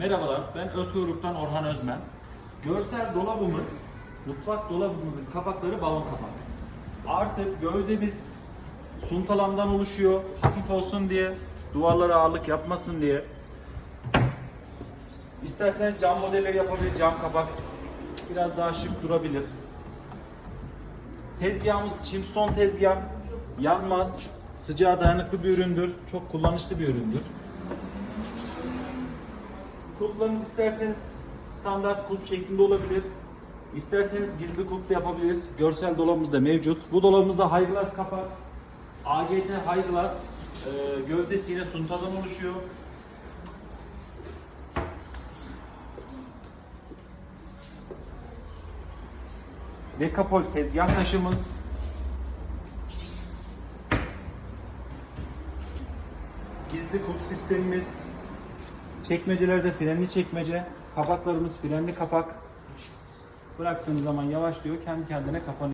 Merhabalar, ben Özkuyruk'tan Orhan Özmen. Görsel dolabımız, mutfak dolabımızın kapakları balon kapak. Artık gövdemiz suntalamdan oluşuyor, hafif olsun diye, duvarlara ağırlık yapmasın diye. İsterseniz cam modelleri yapabilir, cam kapak. Biraz daha şık durabilir. Tezgahımız Chimstone tezgah, yanmaz, sıcağa dayanıklı bir üründür, çok kullanışlı bir üründür. Kulplarımız isterseniz standart kulp şeklinde olabilir. İsterseniz gizli kulp da yapabiliriz. Görsel dolabımız da mevcut. Bu dolabımızda high glass kapak. AGT high glass. Ee, gövdesi yine suntadan oluşuyor. Dekapol tezgah taşımız. Gizli kulp sistemimiz. Çekmecelerde frenli çekmece, kapaklarımız frenli kapak. Bıraktığınız zaman yavaşlıyor, kendi kendine kapanıyor.